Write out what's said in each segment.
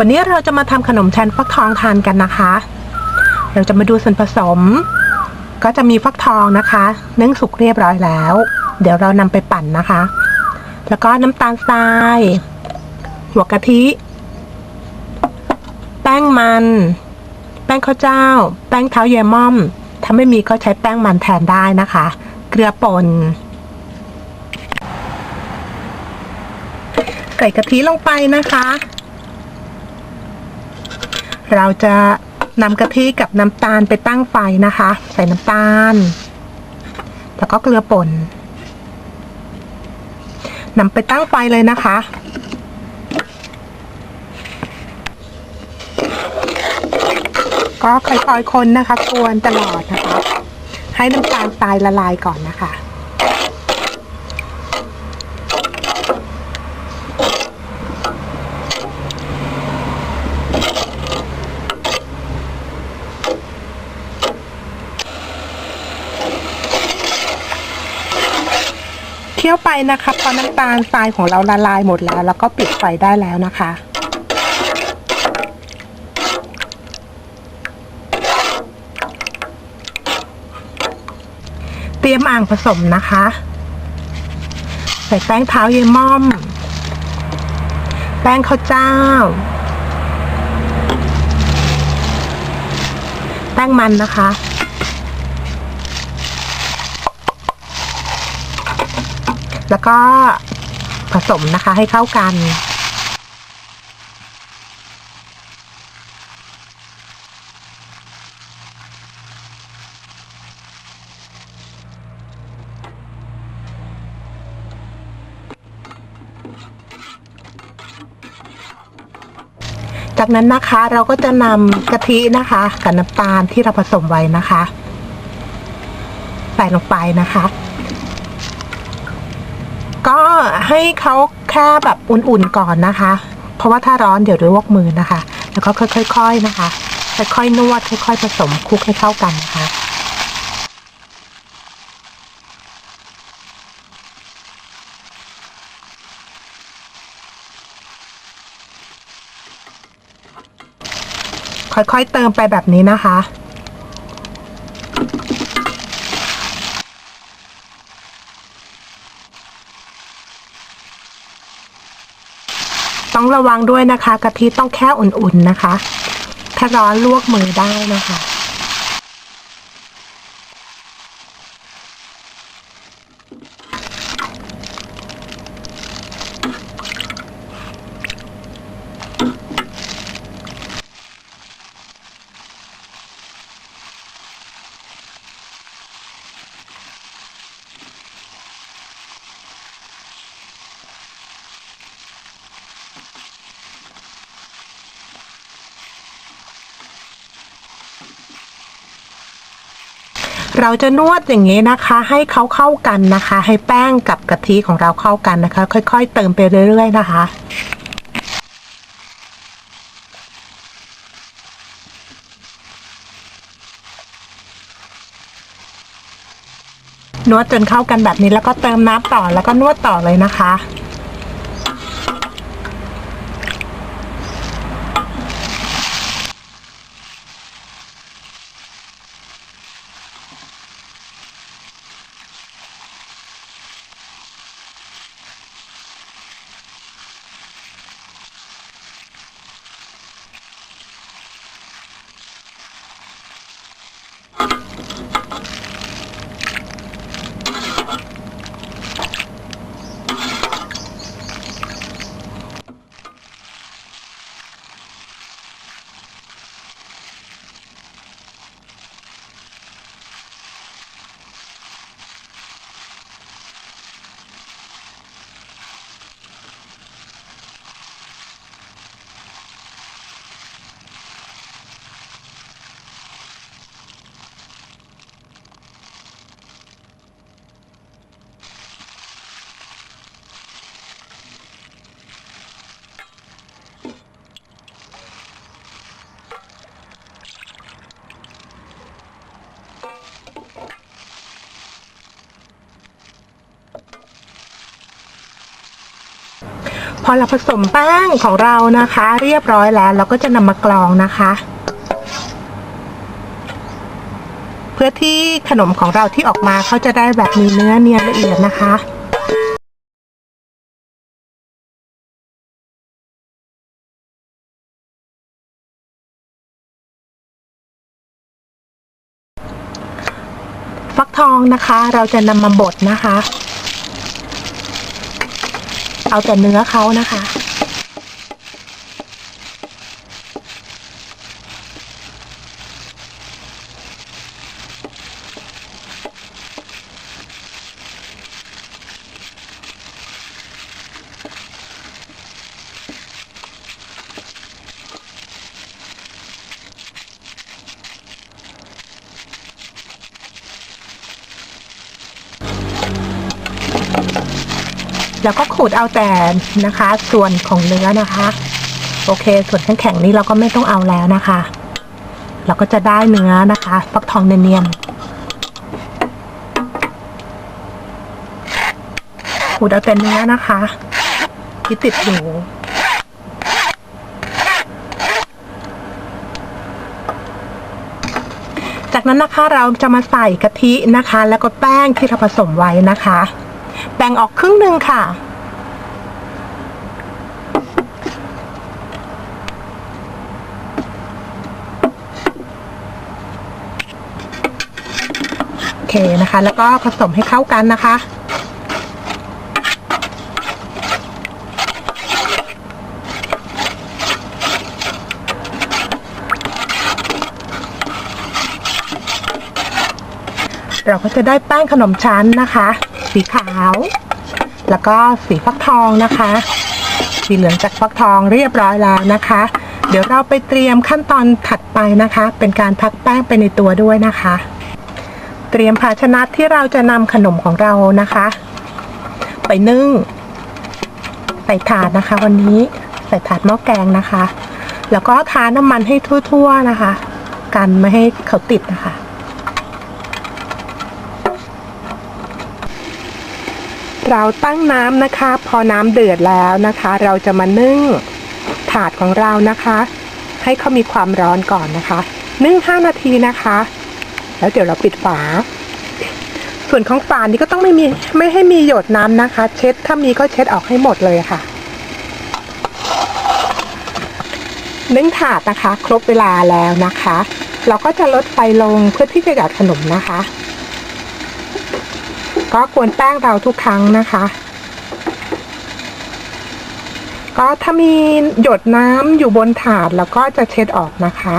วันนี้เราจะมาทำขนมแทนฟักทองทานกันนะคะ เราจะมาดูส่วนผสม ก็จะมีฟักทองนะคะนึ่งสุกเรียบร้อยแล้ว เดี๋ยวเรานำไปปั่นนะคะ แล้วก็น้ำตาลทราย หัวกะทิ แป้งมัน แป้งข้าวเจ้า แป้งเท้าเยายม่อม ถ้าไม่มีก็ใช้แป้งมันแทนได้นะคะ เกลือป่นใส่กะทิลงไปนะคะ เราจะนำกะทิกับน้ำตาลไปตั้งไฟนะคะ ใส่น้ำตาล แล้วก็เกลือป่นนำไปตั้งไฟเลยนะคะ ก็ค่อยๆคนนะคะ กวนตลอดนะคะ ให้น้ำตาลทรายละลายก่อนนะคะ เคี่ยวไป นะคะพอน้ำตาลทรายของเราละลายหมดแล้ว แล้วก็ปิดไฟได้แล้วนะคะ เตรียมอ่างผสมนะคะ ใส่แป้งเท้าเยายม่อม แป้งข้าวเจ้า แป้งมันนะคะ แล้วก็ผสมนะคะให้เข้ากัน จากนั้นนะคะเราก็จะนำกะทินะคะกับน้ำตาลที่เราผสมไว้นะคะ ใส่ลงไปนะคะ ก็ให้เขาแค่แบบอุ่นๆก่อนนะคะ เพราะว่าถ้าร้อนเดี๋ยวลวกมือนะคะ แล้วก็ค่อยๆนะคะ ค่อยๆนวดค่อยๆผสมคลุกให้เข้ากันนะคะค่อยๆเติมไปแบบนี้นะคะ ต้องระ วังด้วยนะคะกะทิต้องแค่อุ่นๆนะคะ ถ้าร้อนลวกมือได้นะคะ เราจะนวดอย่างนี้นะคะ ให้เขาเข้ากันนะคะ ให้แป้งกับกะทิของเราเข้ากันนะคะ ค่อย ๆ เติมไปเรื่อย ๆ นะคะนวดจนเข้ากันแบบนี้แล้วก็เติมน้ำต่อแล้วก็นวดต่อเลยนะคะ พอเราผสมแป้งของเรานะคะ เรียบร้อยแล้ว เราก็จะนำมากรองนะคะ เพื่อที่ขนมของเราที่ออกมาเขาจะได้แบบมีเนื้อเนียนละเอียดนะคะฟักทองนะคะ เราจะนำมาบดนะคะ เอาแต่เนื้อเขานะคะ แล้วก็ขูดเอาแต่นะคะ ส่วนของเนื้อนะคะ โอเค ส่วนแข็งๆนี้เราก็ไม่ต้องเอาแล้วนะคะ เราก็จะได้เนื้อนะคะฟักทองเนียนๆขูดเอาแต่เนื้อนะคะที่ติดอยู่จากนั้นนะคะเราจะมาใส่กะทินะคะ แล้วก็แป้งที่เราผสมไว้นะคะ แบ่งออกครึ่งหนึ่งค่ะ โอเคนะคะ แล้วก็ผสมให้เข้ากันนะคะเราก็จะได้แป้งขนมชั้นนะคะ สีขาว แล้วก็สีฟักทองนะคะ สีเหลืองจากฟักทองเรียบร้อยแล้วนะคะ เดี๋ยวเราไปเตรียมขั้นตอนถัดไปนะคะ เป็นการพักแป้งไปในตัวด้วยนะคะ เตรียมภาชนะที่เราจะนำขนมของเรานะคะ ไปนึ่งใส่ถาดนะคะ วันนี้ใส่ถาดหม้อแกงนะคะ แล้วก็ทาน้ำมันให้ทั่ว ๆนะคะ กันไม่ให้เขาติดนะคะ เราตั้งน้ำนะคะ พอน้ำเดือดแล้วนะคะ เราจะมานึ่งถาดของเรานะคะ ให้เขามีความร้อนก่อนนะคะ นึ่ง5นาทีนะคะ แล้วเดี๋ยวเราปิดฝา ส่วนของฝานี้ก็ต้องไม่มีไม่ให้มีหยดน้ำนะคะ เช็ดถ้ามีก็เช็ดออกให้หมดเลยค่ะนึ่งถาดนะคะ ครบเวลาแล้วนะคะ เราก็จะลดไฟลงเพื่อที่จะหยอดขนมนะคะ ก็กวนแป้งเราทุกครั้งนะคะ ก็ถ้ามีหยดน้ำอยู่บนถาดแล้วก็จะเช็ดออกนะคะ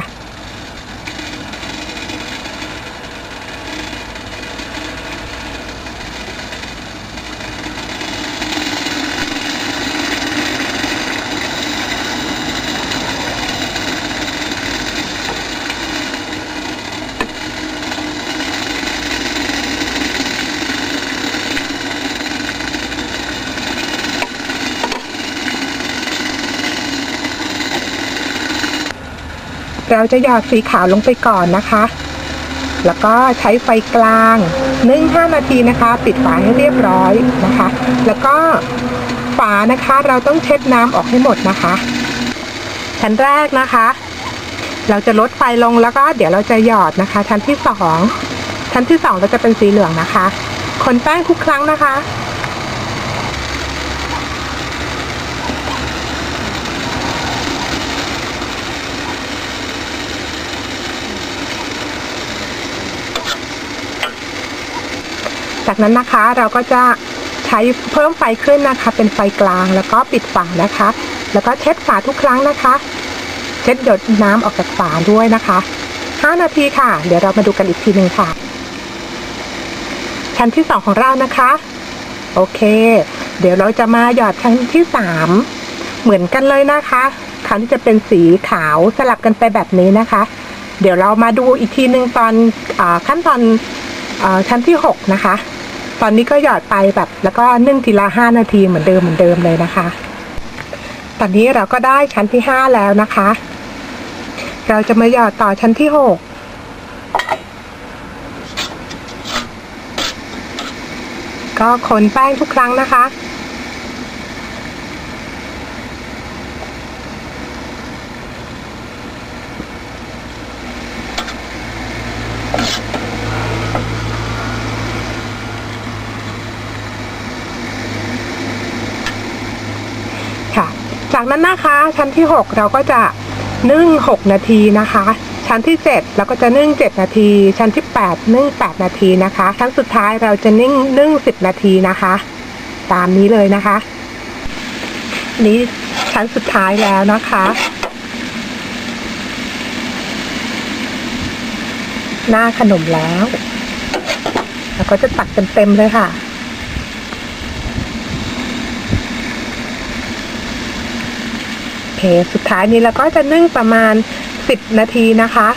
เราจะหยอดสีขาวลงไปก่อนนะคะ แล้วก็ใช้ไฟกลางนึ่ง5นาทีนะคะ ปิดฝาให้เรียบร้อยนะคะ แล้วก็ฝานะคะเราต้องเช็ดน้ำออกให้หมดนะคะ ชั้นแรกนะคะ เราจะลดไฟลงแล้วก็เดี๋ยวเราจะหยอดนะคะ ชั้นที่สองชั้นที่สองเราจะเป็นสีเหลืองนะคะ คนแป้งทุกครั้งนะคะ จากนั้นนะคะเราก็จะใช้เพิ่มไฟขึ้นนะคะ เป็นไฟกลางแล้วก็ปิดฝานะคะ แล้วก็เช็ดฝาทุกครั้งนะคะ เช็ดหยดน้ำออกจากฝาด้วยนะคะ 5 นาทีค่ะ เดี๋ยวเรามาดูกันอีกทีหนึ่งค่ะ ชั้นที่ 2 ของเรานะคะ โอเค เดี๋ยวเราจะมาหยอดชั้นที่ 3 เหมือนกันเลยนะคะคราวนี้จะเป็นสีขาวสลับกันไปแบบนี้นะคะ เดี๋ยวเรามาดูอีกทีหนึ่งตอนอขั้นตอนอชั้นที่ 6 นะคะ ตอนนี้ก็หยอดไปแบบ แล้วก็นึ่งทีละห้านาทีเหมือนเดิมเหมือนเดิมเลยนะคะ ตอนนี้เราก็ได้ชั้นที่ห้าแล้วนะคะ เราจะมาหยอดต่อชั้นที่หกก็คนแป้งทุกครั้งนะคะ จากนั้นนะคะชั้นที่ 6 เราก็จะนึ่ง 6 นาทีนะคะ ชั้นที่ 7 เราก็จะนึ่ง 7 นาที ชั้นที่ 8 นึ่ง 8 นาทีนะคะ ชั้นสุดท้ายเราจะนึ่งนึ่ง 10 นาทีนะคะ ตามนี้เลยนะคะ นี้ชั้นสุดท้ายแล้วนะคะ หน้าขนมแล้ว แล้วก็จะตักเต็มๆเลยค่ะ โอ เค สุดท้ายนี้เราก็จะนึ่งประมาณ 10 นาทีนะคะ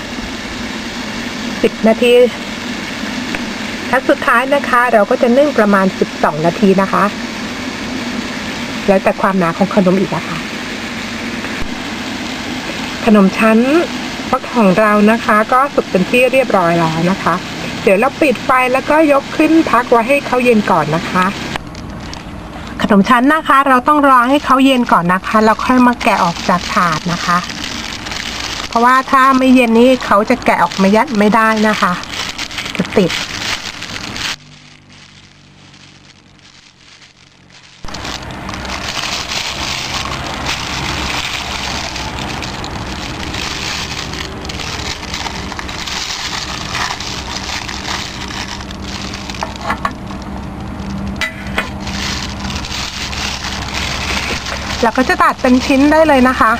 10 นาทีขั้นสุดท้ายนะคะ เราก็จะนึ่งประมาณ 12 นาทีนะคะ แล้วแต่ความหนาของขนมอีกนะคะ ขนมชั้นฟักของเรานะคะ ก็สุกเป็นที่เรียบร้อยแล้วนะคะ เดี๋ยวเราปิดไฟแล้วก็ยกขึ้นพักไว้ให้เขาเย็นก่อนนะคะ ขนมชั้นนะคะ เราต้องรอให้เขาเย็นก่อนนะคะแล้วค่อยมาแกะออกจากถาดนะคะ เพราะว่าถ้าไม่เย็นนี่เขาจะแกะออกมายัดไม่ได้นะคะ จะติด ก็จะตัดเป็นชิ้นได้เลยนะคะ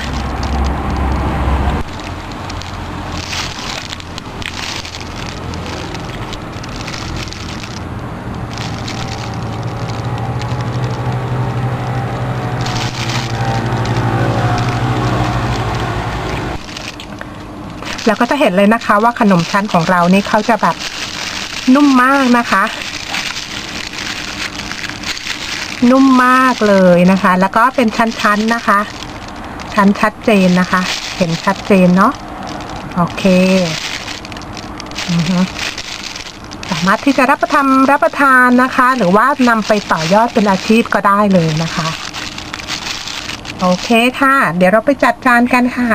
แล้วก็จะเห็นเลยนะคะว่าขนมชั้นของเรานี่เขาจะแบบนุ่มมากนะคะ นุ่มมากเลยนะคะ แล้วก็เป็นชั้นๆนะคะ ชั้นชัดเจนนะคะ เห็นชัดเจนเนาะโอเคสามารถที่จะรับประทานรับประทานนะคะ หรือว่านำไปต่อยอดเป็นอาชีพก็ได้เลยนะคะ โอเคค่ะ เดี๋ยวเราไปจัดจานกันค่ะ